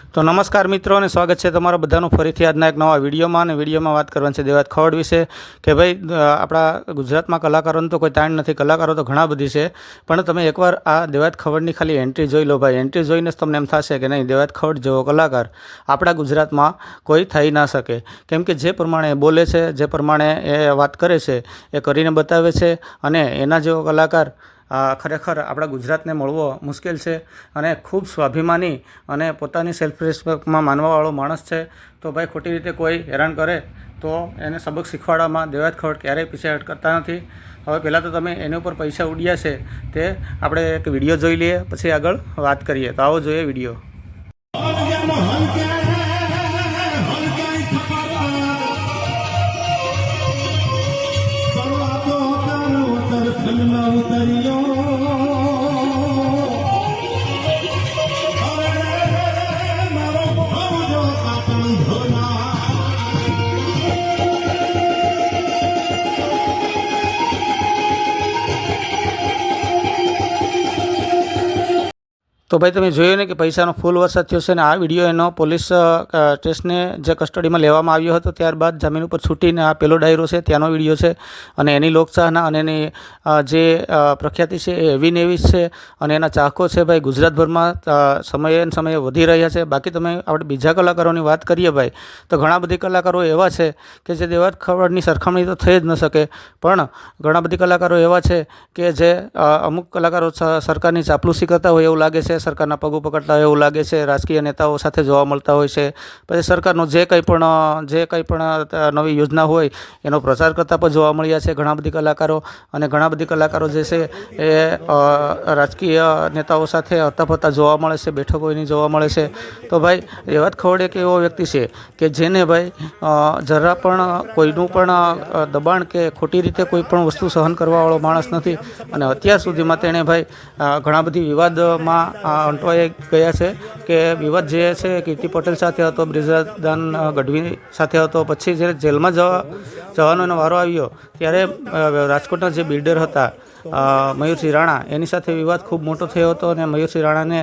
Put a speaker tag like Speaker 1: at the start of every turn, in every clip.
Speaker 1: તો નમસ્કાર મિત્રો અને સ્વાગત છે તમારા બધાનું ફરીથી આજના એક નવા વિડીયોમાં અને વિડીયોમાં વાત કરવાની છે દેવાત ખવડ વિશે કે ભાઈ આપણા ગુજરાતમાં કલાકારોને તો કોઈ તાણ નથી. કલાકારો તો ઘણા બધી છે, પણ તમે એકવાર આ દેવાત ખવડની ખાલી એન્ટ્રી જોઈ લો ભાઈ. એન્ટ્રી જોઈને જ તમને એમ થશે કે નહીં, દેવાત ખવડ જેવો કલાકાર આપણા ગુજરાતમાં કોઈ થઈ ના શકે. કેમ કે જે પ્રમાણે બોલે છે, જે પ્રમાણે એ વાત કરે છે, એ કરીને બતાવે છે અને એના જેવો કલાકાર ખરેખર આપણા ગુજરાતને મળવો મુશ્કેલ છે અને ખૂબ સ્વાભિમાની અને પોતાની સેલ્ફ રિસ્પેક્ટમાં માનવાવાળો માણસ છે. તો ભાઈ, ખોટી રીતે કોઈ હેરાન કરે તો એને સબક શીખવાડવામાં દેવાત ખવડ ક્યારેય પીછેહટ કરતા નથી. હવે પહેલાં તો તમે એની ઉપર પૈસા ઉડ્યા છે તે આપણે એક વીડિયો જોઈ લઈએ, પછી આગળ વાત કરીએ. તો આવો જોઈએ વીડિયો. તો ભાઈ તમે જોયું ને કે પૈસાનો ફૂલ વરસાદ થયો છે અને આ વીડિયો એનો પોલીસ સ્ટેશને જે કસ્ટડીમાં લેવામાં આવ્યો હતો ત્યારબાદ જામીન ઉપર છૂટીને આ પેલો ડાયરો છે ત્યાંનો વીડિયો છે અને એની લોકચાહના અને એની જે પ્રખ્યાતિ છે એ એવી ને છે અને એના ચાહકો છે ભાઈ ગુજરાતભરમાં સમયે ને સમયે વધી રહ્યા છે. બાકી તમે આપણે બીજા કલાકારોની વાત કરીએ ભાઈ, તો ઘણા બધી કલાકારો એવા છે કે જે દેવાત ખવડની સરખામણી તો થઈ જ ન શકે. પણ ઘણા બધી કલાકારો એવા છે કે જે અમુક કલાકારો સરકારની ચાપલુસી કરતા હોય એવું લાગે છે સરકારના પગો પકડતા હોય એવું લાગે છે. રાજકીય નેતાઓ સાથે જોવા મળતા હોય છે. પછી સરકારનું જે કંઈ પણ, જે કંઈ પણ નવી યોજના હોય, એનો પ્રચાર કરતા પણ જોવા મળ્યા છે ઘણા બધી કલાકારો. અને ઘણા બધી કલાકારો જે છે એ રાજકીય નેતાઓ સાથે હતાફતા જોવા મળે છે, બેઠકો એની જોવા મળે છે. તો ભાઈ રેવત ખવડ એક એવો વ્યક્તિ છે કે જેને ભાઈ જરા પણ કોઈનું પણ દબાણ કે ખોટી રીતે કોઈ પણ વસ્તુ સહન કરવાવાળો માણસ નથી. અને અત્યાર સુધીમાં તેણે ભાઈ ઘણા બધી વિવાદમાં અંટવાઈ ગયા છે કે વિવાદ જે છે, કીર્તિ પટેલ સાથે હતો, બ્રિજરાદાન ગઢવી સાથે હતો, પછી જ્યારે જેલમાં જવા, જવાનો વારો આવ્યો, ત્યારે રાજકોટના જે બિલ્ડર હતા મયુરસિંહ રાણા, એની સાથે વિવાદ ખૂબ મોટો થયો હતો અને મયુરસિંહ રાણાને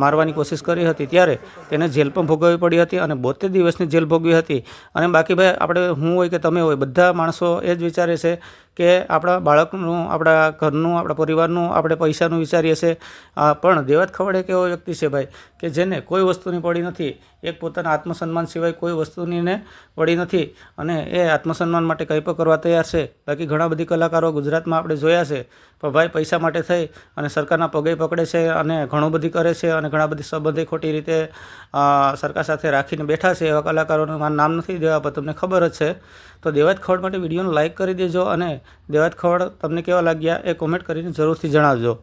Speaker 1: મારવાની કોશિશ કરી હતી. ત્યારે તેને જેલ પણ ભોગવવી પડી હતી અને બોતેર દિવસની જેલ ભોગવી હતી. અને બાકી ભાઈ, આપણે હું હોય કે તમે હોય, બધા માણસો એ જ વિચારે છે કે આપણા બાળકનું, આપણા ઘરનું, આપણા પરિવારનું આપણે પૈસાનું વિચારીએ છીએ. પણ દેવાત ખવડ એક એવો વ્યક્તિ છે ભાઈ, કે જેને કોઈ વસ્તુની પડી નથી. એક પોતાના આત્મસન્માન સિવાય કોઈ વસ્તુની ને પડી નથી. અને એ આત્મસન્માન માટે કંઈ પણ કરવા તૈયાર છે. બાકી ઘણા બધી કલાકારો ગુજરાતમાં આપણે જોયા છે. પણ ભાઈ, પૈસા માટે થઈ અને સરકારના પગે પકડે છે અને ઘણું બધી કરે છે અને ઘણા બધી સંબંધી ખોટી રીતે સરકાર સાથે રાખીને બેઠા છે એવા કલાકારોનું નામ નથી દેવા, પણ તમને ખબર જ છે. તો દેવાત ખવડ માટે વિડીયોને લાઇક કરી દેજો અને દેવાત ખવડ તમને કેવા લાગ્યા એ કોમેન્ટ કરીને જરૂરથી જણાવજો.